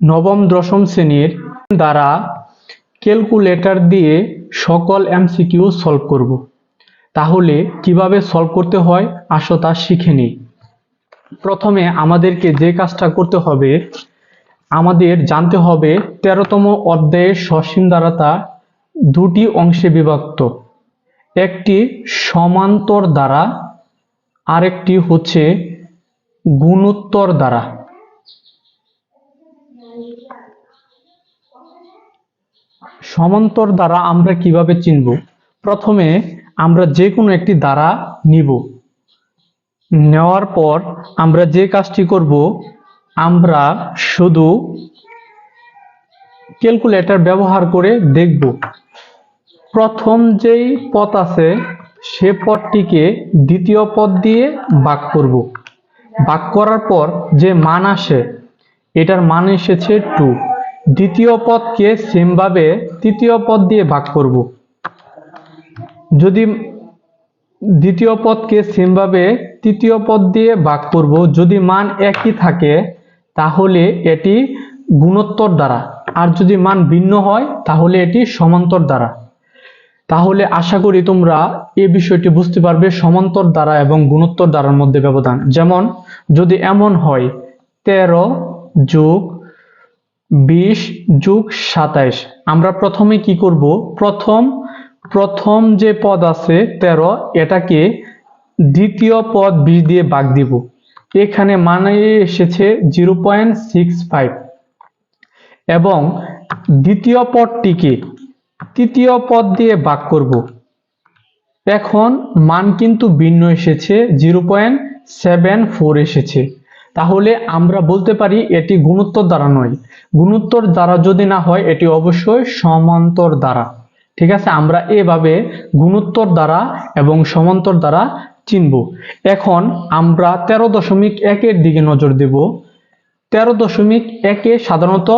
নবম দশম শ্রেণির দ্বারা ক্যালকুলেটর দিয়ে সকল এমসিকিউ সলভ করব। তাহলে কীভাবে সলভ করতে হয় আসো তা শিখে নিই। প্রথমে আমাদেরকে যে কাজটা করতে হবে, আমাদের জানতে হবে তেরোতম অধ্যায়ের সসীম দ্বারাতা দুটি অংশে বিভক্ত। একটি সমান্তর দ্বারা, আরেকটি হচ্ছে গুণোত্তর দ্বারা। সমান্তর দ্বারা আমরা কীভাবে চিনব? প্রথমে আমরা যে কোনো একটি দ্বারা নিব। নেওয়ার পর আমরা যে কাজটি করব, আমরা শুধু ক্যালকুলেটর ব্যবহার করে দেখব। প্রথম যেই পথ আছে, সে পথটিকে দ্বিতীয় পদ দিয়ে ভাগ করব। ভাগ করার পর যে মান আসে, এটার মান এসেছে টু দ্বিতীয় পদকে সেমভাবে তৃতীয় পদ দিয়ে ভাগ করব। যদি দ্বিতীয় পদকে সেমভাবে তৃতীয় পদ দিয়ে ভাগ করব, যদি মান একই থাকে, তাহলে এটি গুণোত্তর দ্বারা। আর যদি মান ভিন্ন হয়, তাহলে এটি সমান্তর দ্বারা। তাহলে আশা করি তোমরা এই বিষয়টি বুঝতে পারবে, সমান্তর দ্বারা এবং গুণোত্তর দ্বারার মধ্যে ব্যবধান। যেমন, যদি এমন হয়, তেরো যোগ বিশ যোগ সাতাইশ। আমরা প্রথমে কি করব? প্রথম প্রথম যে পদ আছে তেরো, এটাকে দ্বিতীয় পদ বিশ দিয়ে ভাগ দিব। এখানে মানে এসেছে জিরো পয়েন্ট সিক্স ফাইভ। এবং দ্বিতীয় পদটিকে তৃতীয় পদ দিয়ে ভাগ করব। এখন মান কিন্তু ভিন্ন এসেছে, জিরো পয়েন্ট সেভেন ফোর এসেছে। তাহলে আমরা বলতে পারি এটি গুণোত্তর দ্বারা নয়। গুণোত্তর দ্বারা যদি না হয়, এটি অবশ্যই সমান্তর দ্বারা। ঠিক আছে? আমরা এভাবে গুণোত্তর দ্বারা এবং সমান্তর দ্বারা চিনব। এখন আমরা তেরো দশমিক একের দিকে নজর দেব। তেরো দশমিক একে সাধারণত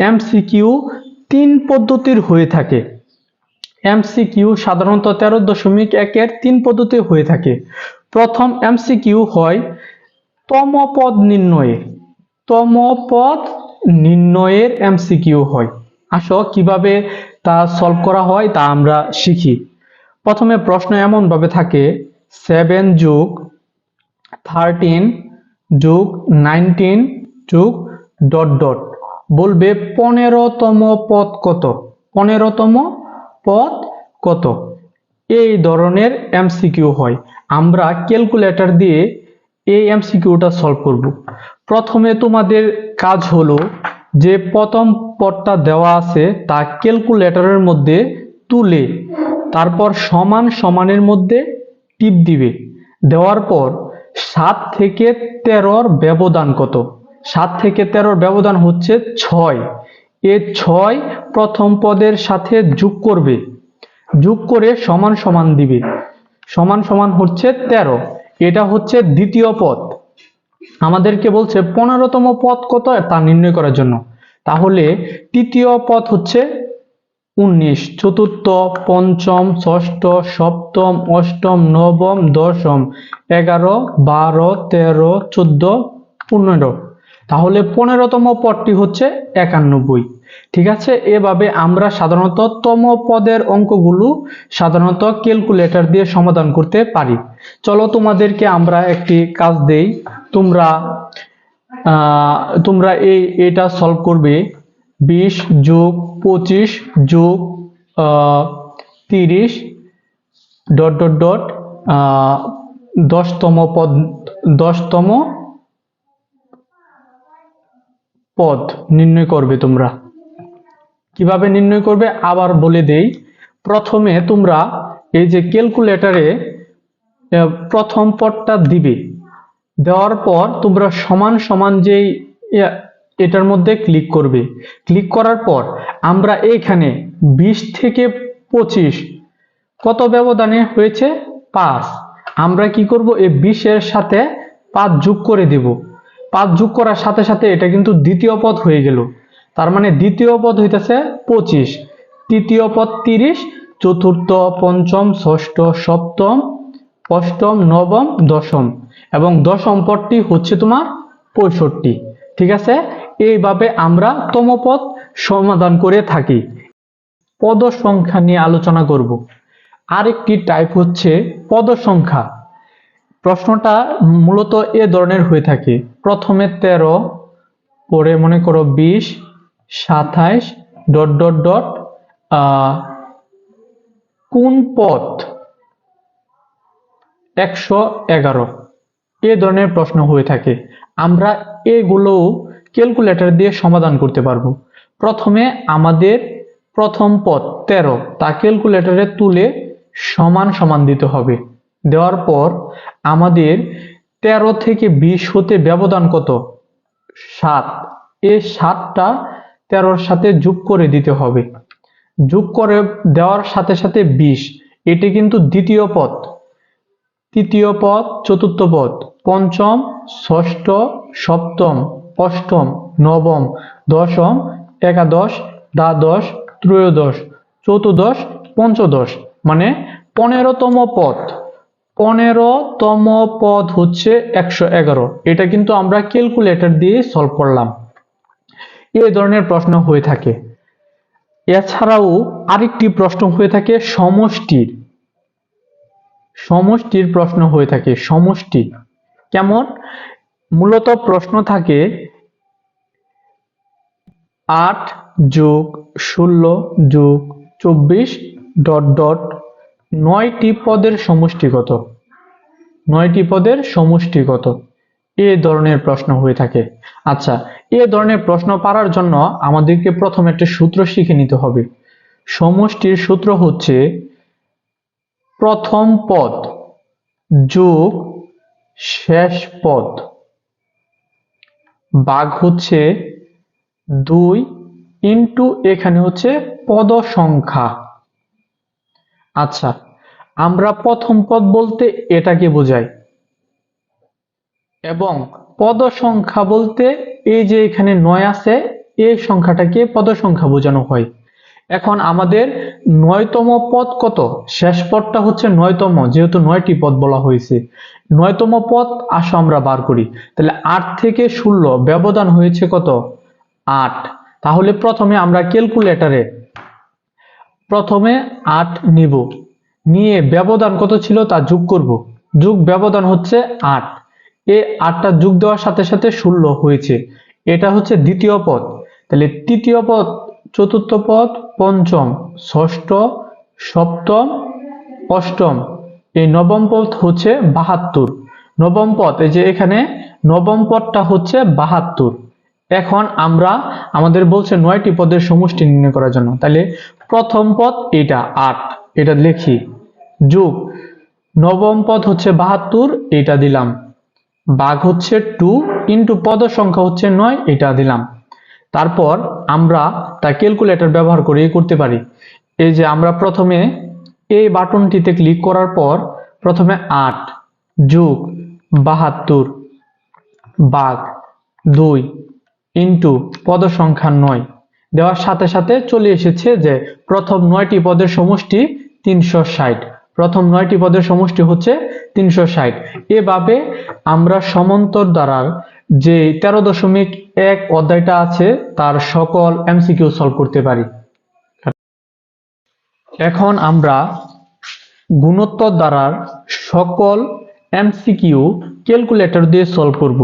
এমসিকিউ তিন পদ্ধতির হয়ে থাকে। এমসিকিউ সাধারণত তেরো দশমিক একের তিন পদ্ধতি হয়ে থাকে। প্রথম এমসিকিউ হয় তম পদ নির্ণয়ে। তম পদ নির্ণয়ের এমসিকিউ হয়। আসো, কীভাবে তা সলভ করা হয় তা আমরা শিখি। প্রথমে প্রশ্ন এমন ভাবে থাকে সেভেন যোগ থার্টিন যোগ নাইনটিন যোগ ডট ডট বলবে, পনেরোতম পদ কত? পনেরোতম পদ কত? এই ধরনের এমসিকিউ হয়। আমরা ক্যালকুলেটর দিয়ে এই এমসিকিউটা সলভ করব। প্রথমে তোমাদের কাজ হলো যে প্রথম পদটা দেওয়া আছে তা ক্যালকুলেটরের মধ্যে তুলে, তারপর সমান সমানের মধ্যে টিপ দিবে। দেওয়ার পর সাত থেকে তেরোর ব্যবধান কত? সাত থেকে তেরোর ব্যবধান হচ্ছে ছয়। এ ছয় প্রথম পদের সাথে যোগ করবে। যোগ করে সমান সমান দিবে। সমান সমান হচ্ছে তেরো। এটা হচ্ছে দ্বিতীয় পদ আমাদেরকে বলছে পনেরোতম পদ কত তা নির্ণয় করার জন্য। তাহলে তৃতীয় পদ হচ্ছে উনিশ, চতুর্থ, পঞ্চম, ষষ্ঠ, সপ্তম, অষ্টম, নবম, দশম, এগারো, বারো, তেরো, চোদ্দ, পনেরো। তাহলে পনেরোতম পদটি হচ্ছে একানব্বই। ঠিক আছে? এভাবে আমরা সাধারণত তম পদের অঙ্কগুলো সাধারণত ক্যালকুলেটর দিয়ে সমাধান করতে পারি। চলো তোমাদেরকে আমরা একটি কাজ দেই। তোমরা তোমরা এই, এটা সলভ করবে। বিশ যোগ পঁচিশ যোগ তিরিশ ডট ডট ডট দশতম পদ দশতম পদ নির্ণয় করবে তোমরা। কীভাবে নির্ণয় করবে? আবার বলে দেই, প্রথমে তোমরা এই যে ক্যালকুলেটরে প্রথম পদটা দিবে। দেওয়ার পর তোমরা সমান সমান যেই এটার মধ্যে ক্লিক করবে। ক্লিক করার পর আমরা এখানে বিশ থেকে পঁচিশ, কত ব্যবধানে হয়েছে? পাঁচ। আমরা কি করব? এই বিশের সাথে পাঁচ যোগ করে দেব। পাঁচ যোগ করার সাথে সাথে এটা কিন্তু দ্বিতীয় পদ হয়ে গেল। তার মানে দ্বিতীয় পদ হইতেছে পঁচিশ। তৃতীয় পদ তিরিশ, চতুর্থ, পঞ্চম, ষষ্ঠ, সপ্তম, অষ্টম, নবম, দশম এবং দশম পদটি হচ্ছে তোমার পঁয়ষট্টি। ঠিক আছে? এইভাবে আমরা তমপদ সমাধান করে থাকি। পদ সংখ্যা নিয়ে আলোচনা করব। আরেকটি টাইপ হচ্ছে পদ সংখ্যা। প্রশ্নটা মূলত এ ধরনের হয়ে থাকে। প্রথমে তেরো, পরে মনে করো বিশ সাতাইশ ডট ডট ডট কোন পথ? একশো এগারো। এ ধরনের প্রশ্ন হয়ে থাকে। আমরা এগুলো ক্যালকুলেটর দিয়ে সমাধান করতে পারব। প্রথমে আমাদের প্রথম পদ তেরো। তা ক্যালকুলেটরে তুলে সমান সমান দিতে হবে। দেওয়ার পর আমাদের তেরো থেকে বিশ হতে ব্যবধান কত? সাত। এ সাতটা তেরোর সাথে যোগ করে দিতে হবে। যোগ করে দেওয়ার সাথে সাথে বিশ। এটি কিন্তু দ্বিতীয় পদ। তৃতীয় পদ, চতুর্থ পদ, পঞ্চম, ষষ্ঠ, সপ্তম, অষ্টম, নবম, দশম, একাদশ, দ্বাদশ, ত্রয়োদশ, চতুর্দশ, পঞ্চদশ। মানে পনেরোতম পদ। পনেরোতম পদ হচ্ছে একশো এগারো। এটা কিন্তু আমরা ক্যালকুলেটর দিয়ে সলভ করলাম। এই ধরনের প্রশ্ন হয়ে থাকে। এছাড়াও আরেকটি প্রশ্ন হয়ে থাকে সমষ্টির। সমষ্টির প্রশ্ন হয়ে থাকে সমষ্টি। কেমন? মূলত প্রশ্ন থাকে আট যোগ ষোলো যোগ চব্বিশ ডট ডট নয়টি পদের সমষ্টিগত। নয়টি পদের সমষ্টি কত এ ধরনের প্রশ্ন হয়ে থাকে। আচ্ছা এ ধরনের প্রশ্ন পারার জন্য আমাদেরকে প্রথম একটা সূত্র শিখে নিতে হবে। সমষ্টির সূত্র হচ্ছে প্রথম পদ যোগ শেষ পদ। বাঘ হচ্ছে দুই ইন্টু এখানে হচ্ছে পদ সংখ্যা আচ্ছা আমরা প্রথম পদ বলতে এটাকে বোঝাই। এবং পদ সংখ্যা বলতে এই যে এখানে নয় আছে, এই সংখ্যাটাকে পদ সংখ্যা বোঝানো হয়। এখন আমাদের নয়তম পদ কত? শেষ পদটা হচ্ছে নয়তম, যেহেতু নয়টি পদ বলা হয়েছে। নয়তম পদ, আসো আমরা বার করি। তাহলে আট থেকে ষোলো, ব্যবধান হয়েছে কত? আট। তাহলে প্রথমে আমরা ক্যালকুলেটরে, প্রথমে আট নিব। নিয়ে ব্যবধান কত ছিল তা যোগ করব। যোগ ব্যবধান হচ্ছে আট। এ আটটা যোগ দেওয়ার সাথে সাথে ষোলো হয়েছে। এটা হচ্ছে দ্বিতীয় পদ। তাহলে তৃতীয় পদ, চতুর্থ পদ, পঞ্চম, ষষ্ঠ, সপ্তম, অষ্টম। এই নবম পদ হচ্ছে বাহাত্তর। নবম পদ, এই যে এখানে নবম পদটা হচ্ছে বাহাত্তর। এখন আমরা, আমাদের বলছে নয়টি পদের সমষ্টি নির্ণয় করার জন্য। তাহলে প্রথম পদ এটা আট, এটা লিখি। যোগ। নবম পদ হচ্ছে বাহাত্তর, এটা দিলাম। বাঘ হচ্ছে টু ইন্টু পদ সংখ্যা হচ্ছে নয়, এটা দিলাম। তারপর আমরা তা ক্যালকুলেটর ব্যবহার করে করতে পারি। এই যে আমরা প্রথমে এই বাটনটিতে ক্লিক করার পর প্রথমে আট যোগ বাহাত্তর বাঘ দুই ইন্টু পদ সংখ্যা নয় দেওয়ার সাথে সাথে চলে এসেছে যে প্রথম নয়টি পদের সমষ্টি তিনশো ষাট। প্রথম নয়টি পদের সমষ্টি হচ্ছে তিনশো ষাট। এভাবে আমরা সমান্তর দ্বারার যে তেরো দশমিক এক অধ্যায়টা আছে, তার সকল এমসিকিউ সলভ করতে পারি। এখন আমরা গুণোত্তর দ্বারার সকল এমসিকিউ ক্যালকুলেটর দিয়ে সলভ করব।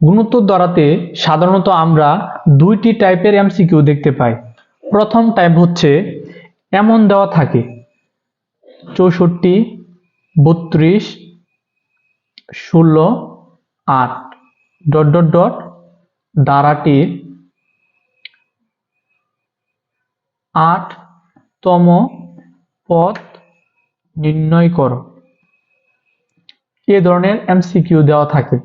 গুণোত্তর দ্বারাতে সাধারণত আমরা দুইটি টাইপের এমসিকিউ দেখতে পাই। প্রথম টাইপ হচ্ছে, এমন দেওয়া থাকে চৌষট্টি, বত্রিশ, ষোলো, আট। ডট ডট ডট দ্বারাটির আটতম পদ নির্ণয় করো। এ ধরনের এমসিকিউ দেওয়া থাকে।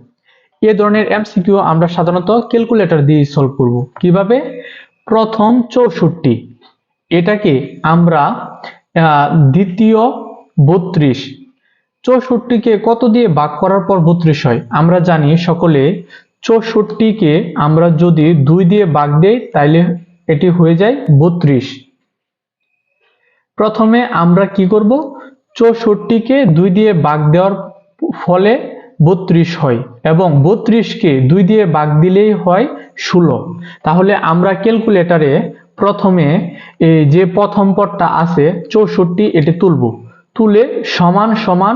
এ ধরনের এমসিকিউ আমরা সাধারণত ক্যালকুলেটর দিয়ে সলভ করব। কীভাবে? প্রথম চৌষট্টি। এটাকে আমরা দ্বিতীয় বত্রিশ। চৌষট্টিকে কত দিয়ে ভাগ করার পর বত্রিশ হয়? আমরা জানি সকলে চৌষট্টিকে আমরা যদি দুই দিয়ে ভাগ দেই, তাইলে এটি হয়ে যায় বত্রিশ। প্রথমে আমরা কি করব? চৌষট্টিকে দুই দিয়ে ভাগ দেওয়ার ফলে বত্রিশ হয় এবং বত্রিশকে দুই দিয়ে ভাগ দিলেই হয় ষোলো। তাহলে আমরা ক্যালকুলেটরে প্রথমে যে প্রথম পদটা আছে, চৌষট্টি এটি তুলব। তুলে সমান সমান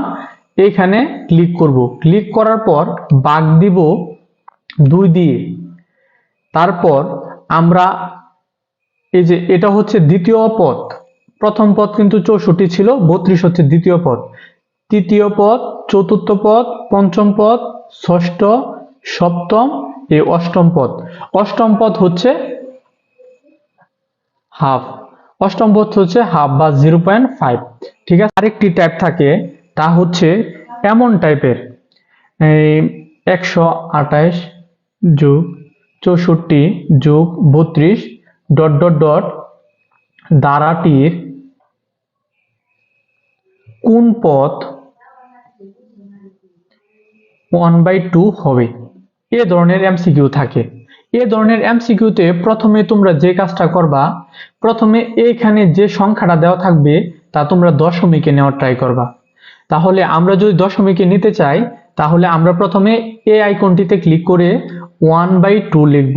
এখানে ক্লিক করব। ক্লিক করার পর বাগ দিব দুই দিয়ে। তারপর আমরা, এই যে এটা হচ্ছে দ্বিতীয় পদ। প্রথম পদ কিন্তু চৌষট্টি ছিল, বত্রিশ হচ্ছে দ্বিতীয় পদ। তৃতীয় পদ, চতুর্থ পদ, পঞ্চম পদ, ষষ্ঠ, সপ্তম, এই অষ্টম পদ। অষ্টম পদ হচ্ছে হাফ। অষ্টম পথ হচ্ছে হাফ বা জিরো পয়েন্ট ফাইভ। ঠিক আছে? আরেকটি টাইপ থাকে, তা হচ্ছে এমন টাইপের। একশো আঠাশ যোগ চৌষট্টি যোগ বত্রিশ ডট ডট ডট দ্বারাটির কোন পথ ওয়ান বাই টু হবে? এ ধরনের এমসিকিউ থাকে। এ ধরনের এমসিকিউতে প্রথমে তোমরা যে কাজটা করবা, প্রথমে এইখানে যে সংখ্যাটা দেওয়া থাকবে, তা তোমরা দশমিকে নেওয়ার ট্রাই করবা। তাহলে আমরা যদি দশমিকে নিতে চাই, তাহলে আমরা প্রথমে এ আইকনটিতে ক্লিক করে ওয়ান বাই টু লিখব।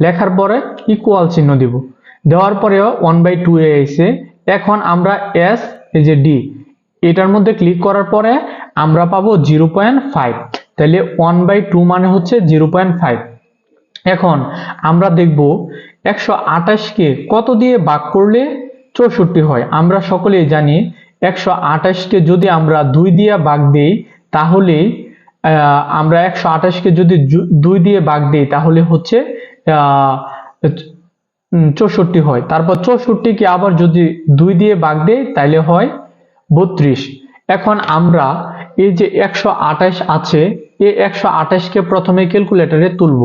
লেখার পরে ইকুয়াল চিহ্ন দিব। দেওয়ার পরেও ওয়ান বাই টু এ এসে এখন আমরা এস এই যে ডি এটার মধ্যে ক্লিক করার পরে আমরা পাবো জিরো পয়েন্ট ফাইভ তাহলে ওয়ান বাই টু মানে হচ্ছে জিরো পয়েন্ট ফাইভ এখন আমরা দেখব একশো আঠাশকে কত দিয়ে ভাগ করলে চৌষট্টি হয়। আমরা সকলেই জানি একশো আঠাশকে যদি আমরা দুই দিয়ে ভাগ দিই, তাহলে আমরা একশো আঠাশকে যদি দুই দিয়ে ভাগ দিই, তাহলে হচ্ছে চৌষট্টি হয়। তারপর চৌষট্টিকে আবার যদি দুই দিয়ে ভাগ দেই তাহলে হয় বত্রিশ। এখন আমরা এই যে একশো আঠাশ আছে, এই একশো আঠাশকে প্রথমে ক্যালকুলেটরে তুলব।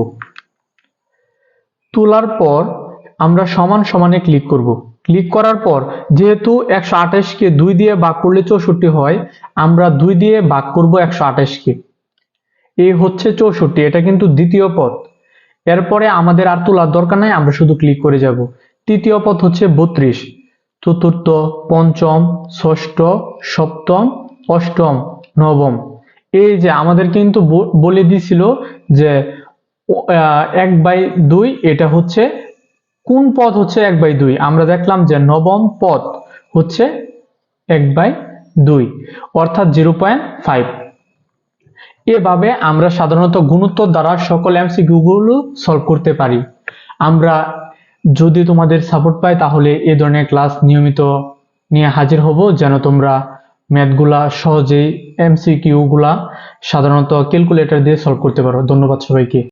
তোলার পর আমরা সমান সমানে ক্লিক করব। ক্লিক করার পর যেহেতু একশো আঠাশকে দুই দিয়ে ভাগ করলে চৌষট্টি হয়, আমরা দুই দিয়ে ভাগ করব একশো আঠাশকে। এই হচ্ছে চৌষট্টি, এটা কিন্তু দ্বিতীয় পদ এরপরে আমাদের আর তোলার দরকার নাই, আমরা শুধু ক্লিক করে যাব। তৃতীয় পদ হচ্ছে বত্রিশ, চতুর্থ, পঞ্চম, ষষ্ঠ, সপ্তম, অষ্টম, নবম। এই যে আমাদের কিন্তু বলে দিছিল যে এক বাই দুই, এটা হচ্ছে কোন পদ হচ্ছে এক বাই দুই? আমরা দেখলাম যে নবম পদ হচ্ছে এক বাই দুই, অর্থাৎ জিরো পয়েন্ট ফাইভ। এভাবে আমরা সাধারণত গুণোত্তর দ্বারা সকল এমসিকিউ গুলো সলভ করতে পারি। আমরা যদি তোমাদের সাপোর্ট পাই, তাহলে এ ধরনের ক্লাস নিয়মিত নিয়ে হাজির হব, যেন তোমরা ম্যাথগুলা সহজেই এমসিকিউ গুলা সাধারণত ক্যালকুলেটর দিয়ে সলভ করতে পারো। ধন্যবাদ সবাইকে।